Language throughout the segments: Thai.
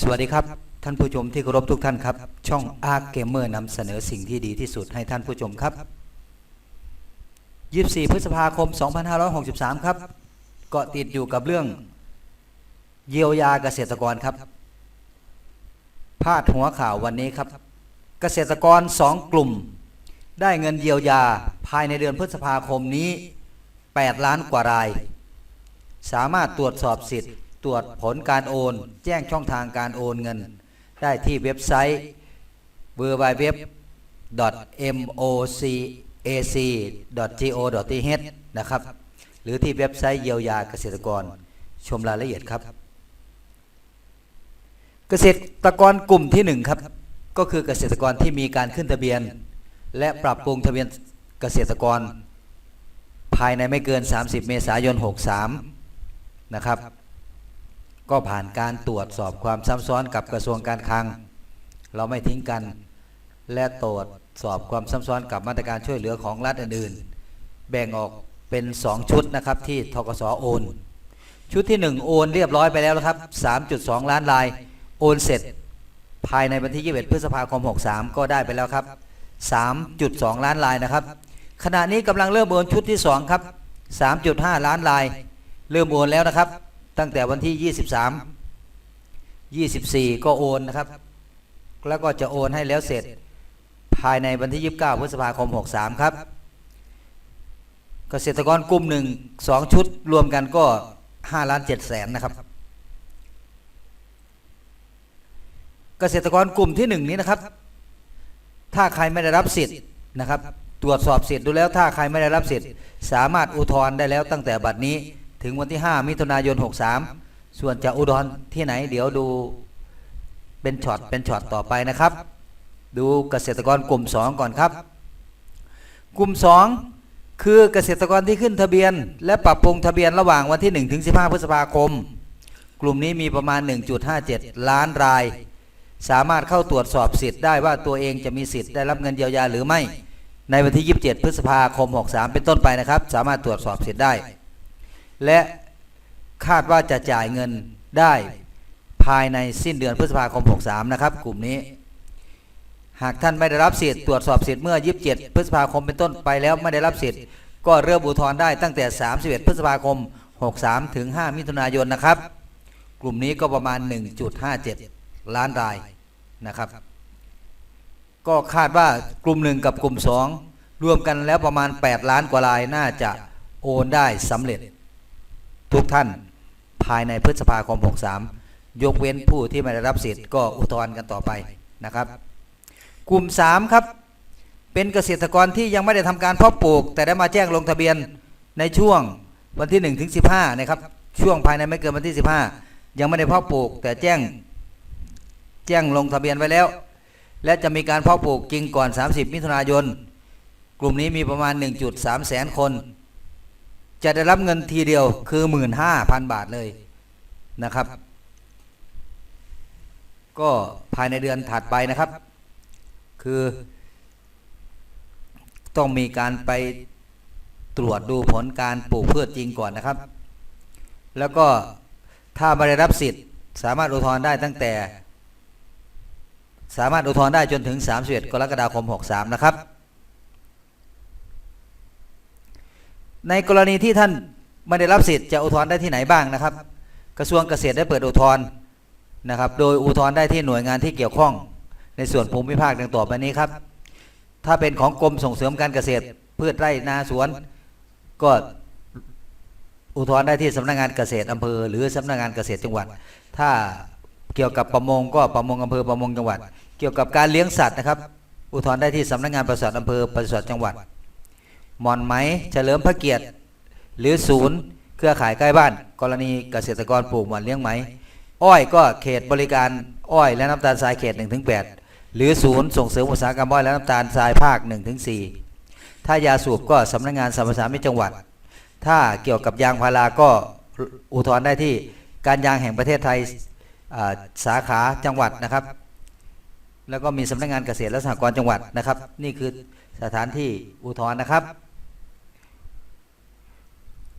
สวัสดีครับ ท่านผู้ชมที่เคารพทุกท่านครับ ช่องอาร์เกมเมอร์นำเสนอสิ่งที่ดีที่สุดให้ท่านผู้ชมครับ 24 พฤษภาคม 2563 ครับเกาะติดอยู่กับเรื่อง เยียวยาเกษตรกรครับ พาดหัวข่าววันนี้ครับ เกษตรกร 2 กลุ่ม ได้เงินเยียวยาภายในเดือนพฤษภาคมนี้ 8 ล้านกว่าราย สามารถตรวจสอบสิทธิ์ ตรวจผลการโอน แจ้งช่องทางการโอนเงิน ได้ที่เว็บไซต์ www.mocac.go.th นะครับ หรือที่เว็บไซต์เยียวยาเกษตรกร ชมรายละเอียดครับ เกษตรกรกลุ่มที่หนึ่งครับ ก็คือเกษตรกรที่มีการขึ้นทะเบียน และปรับปรุงทะเบียนเกษตรกร ภายในไม่เกิน 30 เมษายน 63 นะครับ ก็ผ่านการตรวจสอบความซ้ำซ้อนกับกระทรวงการคลัง เราไม่ทิ้งกัน และตรวจสอบความซ้ำซ้อนกับมาตรการช่วยเหลือของรัฐอื่นๆ แบ่งออกเป็น 2 ชุดนะครับที่ทกสโอน ชุดที่ 1 โอนเรียบร้อยไปแล้วครับ 3.2 ล้านราย โอนเสร็จภายในวันที่ 21 พฤษภาคม 63 ก็ได้ไปแล้วครับ 3.2 ล้านรายนะครับ ขณะนี้กำลังเริ่มโอนชุดที่ 2 ครับ 3.5 ล้านราย เริ่มโอนแล้วนะครับ ตั้งแต่วันที่ 23 24 ก็โอนนะครับ แล้วก็จะโอนให้แล้วเสร็จภายในวันที่ 29 พฤษภาคม 63 ครับ เกษตรกรกลุ่มหนึ่งสองชุดรวมกันก็ 5 ล้าน7แสนนะครับ เกษตรกรกลุ่มที่หนึ่งนี้นะครับ ถ้าใครไม่ได้รับสิทธิ์นะครับ ตรวจสอบสิทธิ์ดูแล้วถ้าใครไม่ได้รับสิทธิ์ สามารถอุทธรณ์ได้แล้วตั้งแต่บัดนี้ ถึงวันที่ 5 มิถุนายน 63 ส่วนจะอุทธรที่ไหน เดี๋ยวดูเป็นช็อตเป็นช็อตต่อไปนะครับ ดูเกษตรกรกลุ่ม 2 ก่อนครับ กลุ่ม 2 คือเกษตรกรที่ขึ้นทะเบียน และปรับปรุงทะเบียนระหว่างวันที่ 1 ถึง 15 พฤษภาคม กลุ่มนี้มีประมาณ 1.57 ล้านราย สามารถเข้าตรวจสอบสิทธิ์ได้ว่าตัวเองจะมีสิทธิ์ได้รับเงินเยียวยาหรือไม่ในวันที่ 27 พฤษภาคม 63 เป็นต้นไปนะครับ สามารถตรวจสอบสิทธิ์ได้ และคาดว่าจะจ่ายเงินได้ภายในสิ้นเดือนพฤษภาคม 63 นะครับ กลุ่มนี้ หากท่านไม่ได้รับสิทธิ์ตรวจสอบสิทธิ์เมื่อ 27 พฤษภาคมเป็นต้นไปแล้วไม่ได้รับสิทธิ์ก็เริ่มอุทธรณ์ได้ตั้งแต่ 31 พฤษภาคม 63 ถึง 5 มิถุนายนนะครับ กลุ่มนี้ก็ประมาณ 1.57 ล้านรายนะครับ ก็คาดว่ากลุ่มหนึ่งกับกลุ่ม 2 รวมกันแล้วประมาณ 8 ล้านกว่ารายน่าจะโอนได้สำเร็จ ทุกท่านภายในพฤษภาคม 63 ยกเว้นผู้ที่ไม่ได้รับสิทธิ์ก็อุทธรณ์กันต่อไปนะครับ กลุ่ม 3 ครับ เป็นเกษตรกรที่ยังไม่ได้ทำการเพาะปลูก แต่ได้มาแจ้งลงทะเบียนในช่วงวันที่1ถึง15นะครับช่วงภายในไม่เกินวันที่ 15 ยังไม่ได้เพาะปลูก แต่แจ้งแจ้งลงทะเบียนไว้แล้ว และจะมีการเพาะปลูกจริงก่อน 30 มิถุนายน กลุ่มนี้มีประมาณ 1.3 แสนคน จะได้รับเงินทีเดียวคือ15,000บาทเลยนะครับ ก็ภายในเดือนถัดไปนะครับ คือ ต้องมีการไปตรวจดูผลการปลูกพืชจริงก่อนนะครับ แล้วก็ถ้าไม่ได้รับสิทธิ์ สามารถอุทธรณ์ได้ตั้งแต่ สามารถอุทธรณ์ได้จนถึง 31 กรกฎาคม 63 นะครับ ในกรณีที่ท่านไม่ได้รับสิทธิ์จะอุทธรณ์ได้ที่ไหนบ้างนะครับ กระทรวงเกษตรได้เปิดอุทธรณ์นะครับ โดยอุทธรณ์ได้ที่หน่วยงานที่เกี่ยวข้อง ในส่วนภูมิภาคดังต่อไปนี้ครับ ถ้าเป็นของกรมส่งเสริมการเกษตร พืชไร่นาสวน ก็อุทธรณ์ได้ที่สำนักงานเกษตรอำเภอ หรือสำนักงานเกษตรจังหวัด ถ้าเกี่ยวกับประมงก็ประมงอำเภอประมงจังหวัด เกี่ยวกับการเลี้ยงสัตว์นะครับ อุทธรณ์ได้ที่สำนักงานปศุสัตว์อำเภอปศุสัตว์จังหวัด หมอนไหมเฉลิมพระเกียรติ หรือศูนย์ เครือข่ายใกล้บ้าน กรณีเกษตรกรปลูกหมอนเลี้ยงไหม อ้อยก็เขตบริการอ้อยและน้ำตาลทรายเขต1-8หรือศูนย์ส่งเสริมอุตสาหกรรมอ้อยและน้ำตาลทรายภาค1-4ถึงถ้ายาสูบก็สำนักงานสรรพสามิตจังหวัด ถ้าเกี่ยวกับยางพาราก็อุทธรณ์ได้ที่การยางแห่งประเทศไทยสาขาจังหวัดนะครับ แล้วก็มีสำนักงานเกษตรและสหกรณ์จังหวัดนะครับ นี่คือสถานที่อุทธรณ์นะครับ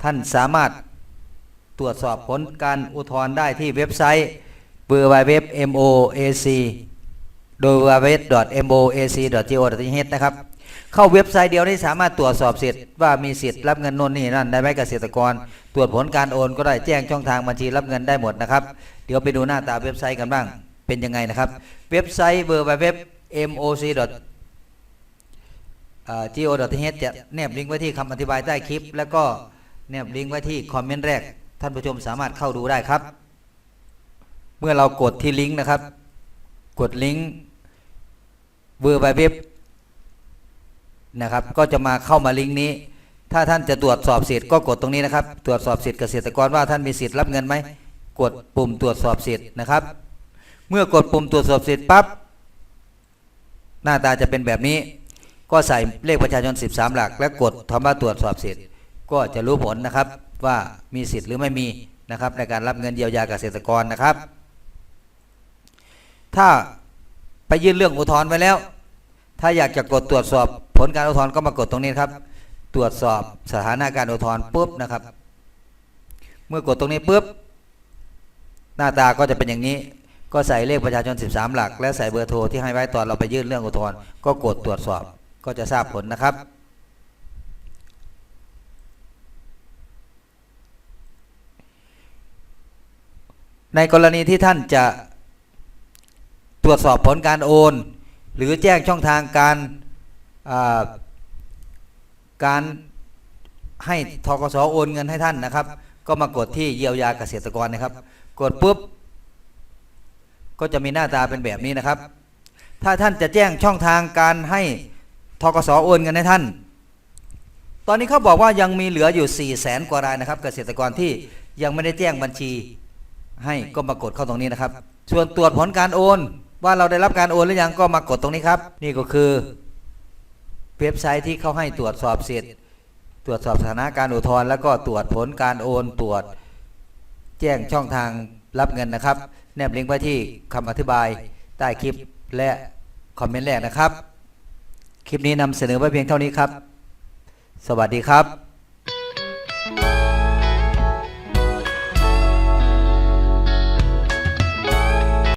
ท่านสามารถตรวจสอบผลการอุทธรณ์ได้ที่เว็บไซต์ w w w m o a c w w w m o a c g o h นะครับ เข้าเว็บไซต์เดียวนี้สามารถตรวจสอบสิทธิ์ว่ามีสิทธิ์รับเงินโน่นนี่นั่นได้ไหมเกษตรกร ตรวจผลการโอนก็ได้แจ้งช่องทางบัญชีรับเงินได้หมดนะครับ เดี๋ยวไปดูหน้าตาเว็บไซต์กันบ้าง เป็นยังไงนะครับ เว็บไซต์ www.moc.go.th จะแนบลิงก์ไว้ที่คำอธิบายใต้คลิป แล้วก็ แนบลิงก์ไว้ที่คอมเมนต์แรก ท่านผู้ชมสามารถเข้าดูได้ครับ เมื่อเรากดที่ลิงก์นะครับ กดลิงก์ w w w นะครับ ก็จะมาเข้ามาลิงก์นี้ ถ้าท่านจะตรวจสอบสิทธิ์ก็กดตรงนี้นะครับ ตรวจสอบสิทธิ์เกษตรกรว่าท่านมีสิทธิ์รับเงินไหมกดปุ่มตรวจสอบสิทธิ์นะครับ เมื่อกดปุ่มตรวจสอบสิทธิ์ปั๊บหน้าตาจะเป็นแบบนี้ ก็ใส่เลขประชาชน 13 หลัก และกดคำว่าตรวจสอบสิทธิ์ ก็จะรู้ผลนะครับว่ามีสิทธิ์หรือไม่มีนะครับ ในการรับเงินเยียวยาเกษตรกรนะครับ ถ้าไปยื่นเรื่องอุทธรณ์ไว้แล้ว ถ้าอยากจะกดตรวจสอบผลการอุทธรณ์ก็มากดตรงนี้ครับ ตรวจสอบสถานะการอุทธรณ์ปุ๊บนะครับ เมื่อกดตรงนี้ปุ๊บหน้าตาก็จะเป็นอย่างนี้ก็ใส่เลขประชาชน 13 หลัก และใส่เบอร์โทรที่ให้ไว้ตอนเราไปยื่นเรื่องอุทธรณ์ก็กดตรวจสอบก็จะทราบผลนะครับ ในกรณีที่ท่านจะตรวจสอบผลการโอน หรือแจ้งช่องทางการการให้ทกสโอนเงินให้ท่านนะครับ ก็มากดที่เยียวยาเกษตรกรนะครับ กดปุ๊บ ก็จะมีหน้าตาเป็นแบบนี้นะครับ ถ้าท่านจะแจ้งช่องทางการให้ทกสโอนเงินให้ท่าน ตอนนี้เขาบอกว่ายังมีเหลืออยู่4ี่แสนกว่ารายนะครับ เกษตรกรที่ยังไม่ได้แจ้งบัญชี ให้ก็มากดเข้าตรงนี้นะครับ ส่วนตรวจผลการโอน ว่าเราได้รับการโอนหรือยังก็มากดตรงนี้ครับ นี่ก็คือเว็บไซต์ที่เขาให้ตรวจสอบสิทธิ์ตรวจสอบสถานะการอุทธรณ์แล้วก็ตรวจผลการโอนตรวจ แจ้งช่องทางรับเงินนะครับ แนบลิงก์ไว้ที่คำอธิบายใต้คลิปและคอมเมนต์แรกนะครับ คลิปนี้นำเสนอไว้เพียงเท่านี้ครับ สวัสดีครับ